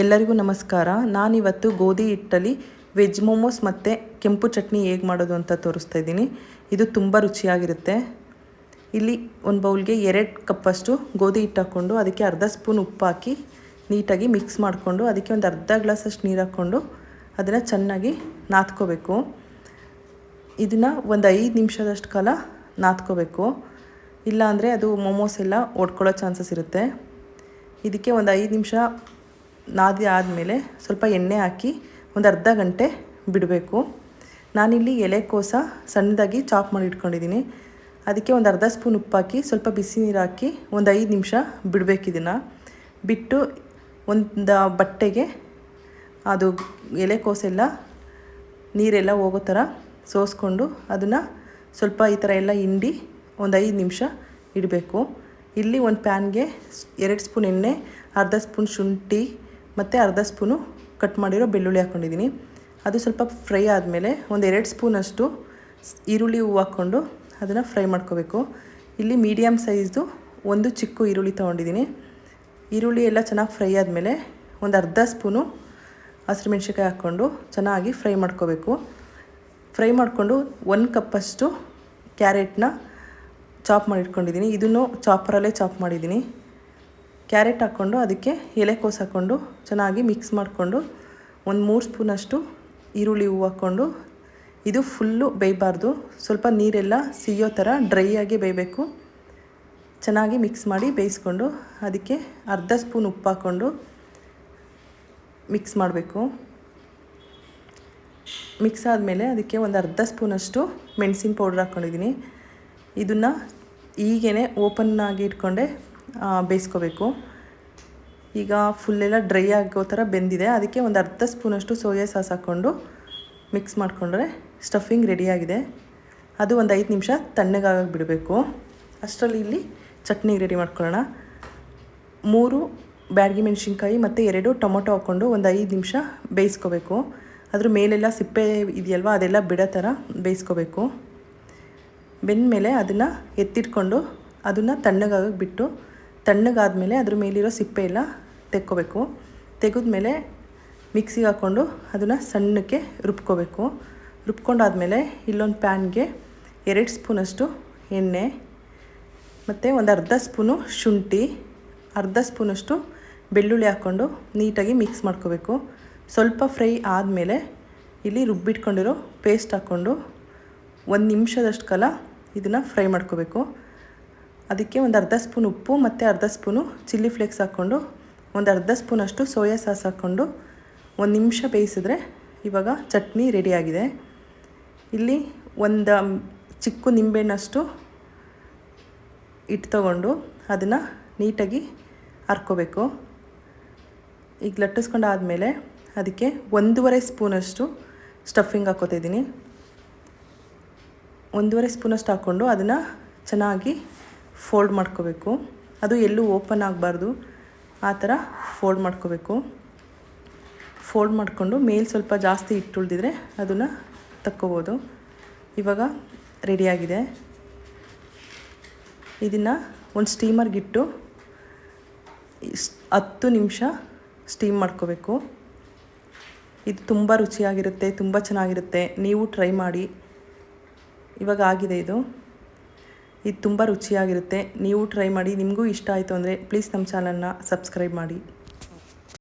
ಎಲ್ಲರಿಗೂ ನಮಸ್ಕಾರ. ನಾನಿವತ್ತು ಗೋಧಿ ಹಿಟ್ಟಲ್ಲಿ ವೆಜ್ ಮೋಮೋಸ್ ಮತ್ತು ಕೆಂಪು ಚಟ್ನಿ ಹೇಗೆ ಮಾಡೋದು ಅಂತ ತೋರಿಸ್ತಾ ಇದ್ದೀನಿ. ಇದು ತುಂಬ ರುಚಿಯಾಗಿರುತ್ತೆ. ಇಲ್ಲಿ ಒಂದು ಬೌಲ್ಗೆ ಎರಡು ಕಪ್ಪಷ್ಟು ಗೋಧಿ ಹಿಟ್ಟು ಹಾಕ್ಕೊಂಡು ಅದಕ್ಕೆ ಅರ್ಧ ಸ್ಪೂನ್ ಉಪ್ಪು ಹಾಕಿ ನೀಟಾಗಿ ಮಿಕ್ಸ್ ಮಾಡಿಕೊಂಡು ಅದಕ್ಕೆ ಒಂದು ಅರ್ಧ ಗ್ಲಾಸಷ್ಟು ನೀರು ಹಾಕ್ಕೊಂಡು ಅದನ್ನು ಚೆನ್ನಾಗಿ ನಾದ್ಕೋಬೇಕು. ಇದನ್ನು ಒಂದು ಐದು ನಿಮಿಷದಷ್ಟು ಕಾಲ ನಾದ್ಕೋಬೇಕು. ಇಲ್ಲಾಂದರೆ ಅದು ಮೋಮೋಸ್ ಎಲ್ಲ ಒಡ್ಕೊಳ್ಳೋ ಚಾನ್ಸಸ್ ಇರುತ್ತೆ. ಇದಕ್ಕೆ ಒಂದು ಐದು ನಿಮಿಷ ನಾದಿ ಆದಮೇಲೆ ಸ್ವಲ್ಪ ಎಣ್ಣೆ ಹಾಕಿ ಒಂದು ಅರ್ಧ ಗಂಟೆ ಬಿಡಬೇಕು. ನಾನಿಲ್ಲಿ ಎಲೆಕೋಸ ಸಣ್ಣದಾಗಿ ಚಾಪ್ ಮಾಡಿ ಇಟ್ಕೊಂಡಿದ್ದೀನಿ. ಅದಕ್ಕೆ ಒಂದು ಅರ್ಧ ಸ್ಪೂನ್ ಉಪ್ಪು ಹಾಕಿ ಸ್ವಲ್ಪ ಬಿಸಿ ನೀರು ಹಾಕಿ ಒಂದು ಐದು ನಿಮಿಷ ಬಿಡಬೇಕು ಇದನ್ನು. ಬಿಟ್ಟು ಒಂದು ಬಟ್ಟೆಗೆ ಅದು ಎಲೆಕೋಸೆಲ್ಲ ನೀರೆಲ್ಲ ಹೋಗೋ ಥರ ಸೋಸ್ಕೊಂಡು ಅದನ್ನು ಸ್ವಲ್ಪ ಈ ಥರ ಎಲ್ಲ ಹಿಂಡಿ ಒಂದು ಐದು ನಿಮಿಷ ಇಡಬೇಕು. ಇಲ್ಲಿ ಒಂದು ಪ್ಯಾನ್ಗೆ ಎರಡು ಸ್ಪೂನ್ ಎಣ್ಣೆ, ಅರ್ಧ ಸ್ಪೂನ್ ಶುಂಠಿ ಮತ್ತು ಅರ್ಧ ಸ್ಪೂನು ಕಟ್ ಮಾಡಿರೋ ಬೆಳ್ಳುಳ್ಳಿ ಹಾಕ್ಕೊಂಡಿದ್ದೀನಿ. ಅದು ಸ್ವಲ್ಪ ಫ್ರೈ ಆದಮೇಲೆ ಒಂದು ಎರಡು ಸ್ಪೂನಷ್ಟು ಈರುಳ್ಳಿ ಹೂವು ಹಾಕ್ಕೊಂಡು ಅದನ್ನು ಫ್ರೈ ಮಾಡ್ಕೋಬೇಕು. ಇಲ್ಲಿ ಮೀಡಿಯಮ್ ಸೈಜ್ದು ಒಂದು ಚಿಕ್ಕ ಈರುಳ್ಳಿ ತೊಗೊಂಡಿದ್ದೀನಿ. ಈರುಳ್ಳಿ ಎಲ್ಲ ಚೆನ್ನಾಗಿ ಫ್ರೈ ಆದಮೇಲೆ ಒಂದು ಅರ್ಧ ಸ್ಪೂನು ಹಸಿರು ಮೆಣ್ಸಿನ್ಕಾಯಿ ಹಾಕ್ಕೊಂಡು ಚೆನ್ನಾಗಿ ಫ್ರೈ ಮಾಡ್ಕೋಬೇಕು. ಫ್ರೈ ಮಾಡಿಕೊಂಡು ಒಂದು ಕಪ್ಪಷ್ಟು ಕ್ಯಾರೆಟ್ನ ಚಾಪ್ ಮಾಡಿಟ್ಕೊಂಡಿದ್ದೀನಿ. ಇದನ್ನು ಚಾಪರಲ್ಲೇ ಚಾಪ್ ಮಾಡಿದ್ದೀನಿ. ಕ್ಯಾರೆಟ್ ಹಾಕ್ಕೊಂಡು ಅದಕ್ಕೆ ಎಲೆಕೋಸು ಹಾಕ್ಕೊಂಡು ಚೆನ್ನಾಗಿ ಮಿಕ್ಸ್ ಮಾಡಿಕೊಂಡು ಒಂದು ಮೂರು ಸ್ಪೂನಷ್ಟು ಈರುಳ್ಳಿ ಹೂವು ಹಾಕ್ಕೊಂಡು ಇದು ಫುಲ್ಲು ಬೇಯಬಾರ್ದು. ಸ್ವಲ್ಪ ನೀರೆಲ್ಲ ಸಿಯೋ ಥರ ಡ್ರೈ ಆಗಿ ಬೇಯಬೇಕು. ಚೆನ್ನಾಗಿ ಮಿಕ್ಸ್ ಮಾಡಿ ಬೇಯಿಸ್ಕೊಂಡು ಅದಕ್ಕೆ ಅರ್ಧ ಸ್ಪೂನ್ ಉಪ್ಪು ಹಾಕ್ಕೊಂಡು ಮಿಕ್ಸ್ ಮಾಡಬೇಕು. ಮಿಕ್ಸ್ ಆದಮೇಲೆ ಅದಕ್ಕೆ ಒಂದು ಅರ್ಧ ಸ್ಪೂನಷ್ಟು ಮೆಣಸಿನ ಪೌಡ್ರ್ ಹಾಕ್ಕೊಂಡಿದ್ದೀನಿ. ಇದನ್ನು ಈಗೇ ಓಪನ್ ಆಗಿ ಇಟ್ಕೊಂಡೆ ಬೇಯಿಸ್ಕೋಬೇಕು. ಈಗ ಫುಲ್ಲೆಲ್ಲ ಡ್ರೈ ಆಗೋ ಥರ ಬೆಂದಿದೆ. ಅದಕ್ಕೆ ಒಂದು ಅರ್ಧ ಸ್ಪೂನಷ್ಟು ಸೋಯಾ ಸಾಸ್ ಹಾಕ್ಕೊಂಡು ಮಿಕ್ಸ್ ಮಾಡಿಕೊಂಡ್ರೆ ಸ್ಟಫಿಂಗ್ ರೆಡಿಯಾಗಿದೆ ಅದು ಒಂದು ಐದು ನಿಮಿಷ ತಣ್ಣಗಾಗಿ ಬಿಡಬೇಕು. ಅಷ್ಟರಲ್ಲಿ ಇಲ್ಲಿ ಚಟ್ನಿ ರೆಡಿ ಮಾಡ್ಕೊಳ್ಳೋಣ. ಮೂರು ಬ್ಯಾಡ್ಗಿ ಮೆಣಸಿನ್ಕಾಯಿ ಮತ್ತು ಎರಡು ಟೊಮೊಟೊ ಹಾಕ್ಕೊಂಡು ಒಂದು ಐದು ನಿಮಿಷ ಬೇಯಿಸ್ಕೋಬೇಕು. ಅದ್ರ ಮೇಲೆಲ್ಲ ಸಿಪ್ಪೆ ಇದೆಯಲ್ವ, ಅದೆಲ್ಲ ಬಿಡೋ ಥರ ಬೇಯಿಸ್ಕೋಬೇಕು. ಬೆಂದಮೇಲೆ ಅದನ್ನು ಎತ್ತಿಟ್ಕೊಂಡು ಅದನ್ನು ತಣ್ಣಗಾಗಕ್ಕೆ ಬಿಟ್ಟು ತಣ್ಣಗಾದಮೇಲೆ ಅದ್ರ ಮೇಲಿರೋ ಸಿಪ್ಪೆ ಎಲ್ಲ ತೆಕ್ಕೋಬೇಕು. ತೆಗೆದ್ಮೇಲೆ ಮಿಕ್ಸಿಗೆ ಹಾಕ್ಕೊಂಡು ಅದನ್ನು ಸಣ್ಣಕ್ಕೆ ರುಬ್ಕೋಬೇಕು. ರುಬ್ಕೊಂಡಾದಮೇಲೆ ಇಲ್ಲೊಂದು ಪ್ಯಾನ್ಗೆ ಎರಡು ಸ್ಪೂನಷ್ಟು ಎಣ್ಣೆ, ಮತ್ತು ಒಂದು ಅರ್ಧ ಸ್ಪೂನು ಶುಂಠಿ, ಅರ್ಧ ಸ್ಪೂನಷ್ಟು ಬೆಳ್ಳುಳ್ಳಿ ಹಾಕ್ಕೊಂಡು ನೀಟಾಗಿ ಮಿಕ್ಸ್ ಮಾಡ್ಕೋಬೇಕು. ಸ್ವಲ್ಪ ಫ್ರೈ ಆದಮೇಲೆ ಇಲ್ಲಿ ರುಬ್ಬಿಟ್ಕೊಂಡಿರೋ ಪೇಸ್ಟ್ ಹಾಕ್ಕೊಂಡು ಒಂದು ನಿಮಿಷದಷ್ಟು ಕಾಲ ಇದನ್ನು ಫ್ರೈ ಮಾಡ್ಕೋಬೇಕು. ಅದಕ್ಕೆ ಒಂದು ಅರ್ಧ ಸ್ಪೂನ್ ಉಪ್ಪು ಮತ್ತು ಅರ್ಧ ಸ್ಪೂನು ಚಿಲ್ಲಿ ಫ್ಲೇಕ್ಸ್ ಹಾಕ್ಕೊಂಡು ಒಂದು ಅರ್ಧ ಸ್ಪೂನಷ್ಟು ಸೋಯಾ ಸಾಸ್ ಹಾಕ್ಕೊಂಡು ಒಂದು ನಿಮಿಷ ಬೇಯಿಸಿದ್ರೆ ಇವಾಗ ಚಟ್ನಿ ರೆಡಿಯಾಗಿದೆ ಇಲ್ಲಿ ಒಂದು ಚಿಕ್ಕ ನಿಂಬೆಹಣ್ಣಷ್ಟು ಹಿಟ್ಟು ತಗೊಂಡು ಅದನ್ನು ನೀಟಾಗಿ ಹರ್ಕೋಬೇಕು ಈಗ ಲಟ್ಟಿಸ್ಕೊಂಡು ಆದಮೇಲೆ ಅದಕ್ಕೆ ಒಂದೂವರೆ ಸ್ಪೂನಷ್ಟು ಸ್ಟಫಿಂಗ್ ಹಾಕ್ಕೋತಿದ್ದೀನಿ ಒಂದೂವರೆ ಸ್ಪೂನಷ್ಟು ಹಾಕ್ಕೊಂಡು ಅದನ್ನು ಚೆನ್ನಾಗಿ ಫೋಲ್ಡ್ ಮಾಡ್ಕೋಬೇಕು. ಅದು ಎಲ್ಲೂ ಓಪನ್ ಆಗಬಾರ್ದು. ಆ ಥರ ಫೋಲ್ಡ್ ಮಾಡ್ಕೋಬೇಕು. ಫೋಲ್ಡ್ ಮಾಡಿಕೊಂಡು ಮೇಲೆ ಸ್ವಲ್ಪ ಜಾಸ್ತಿ ಹಿಟ್ಟು ಉಳಿದಿದ್ರೆ ಅದನ್ನು ತಕ್ಕೋಬೋದು. ಇವಾಗ ರೆಡಿಯಾಗಿದೆ ಇದನ್ನು ಒಂದು ಸ್ಟೀಮರ್ಗಿಟ್ಟು ಹತ್ತು ನಿಮಿಷ ಸ್ಟೀಮ್ ಮಾಡ್ಕೋಬೇಕು. ಇದು ತುಂಬ ರುಚಿಯಾಗಿರುತ್ತೆ, ತುಂಬ ಚೆನ್ನಾಗಿರುತ್ತೆ. ನೀವು ಟ್ರೈ ಮಾಡಿ. ಇವಾಗ ಆಗಿದೆ ಇದು. ಇದು ತುಂಬ ರುಚಿಯಾಗಿರುತ್ತೆ. ನೀವು ಟ್ರೈ ಮಾಡಿ, ನಿಮಗೂ ಇಷ್ಟ ಆಯಿತು ಅಂದರೆ ಪ್ಲೀಸ್ ನಮ್ಮ ಚಾನಲ್ನ ಸಬ್ಸ್ಕ್ರೈಬ್ ಮಾಡಿ.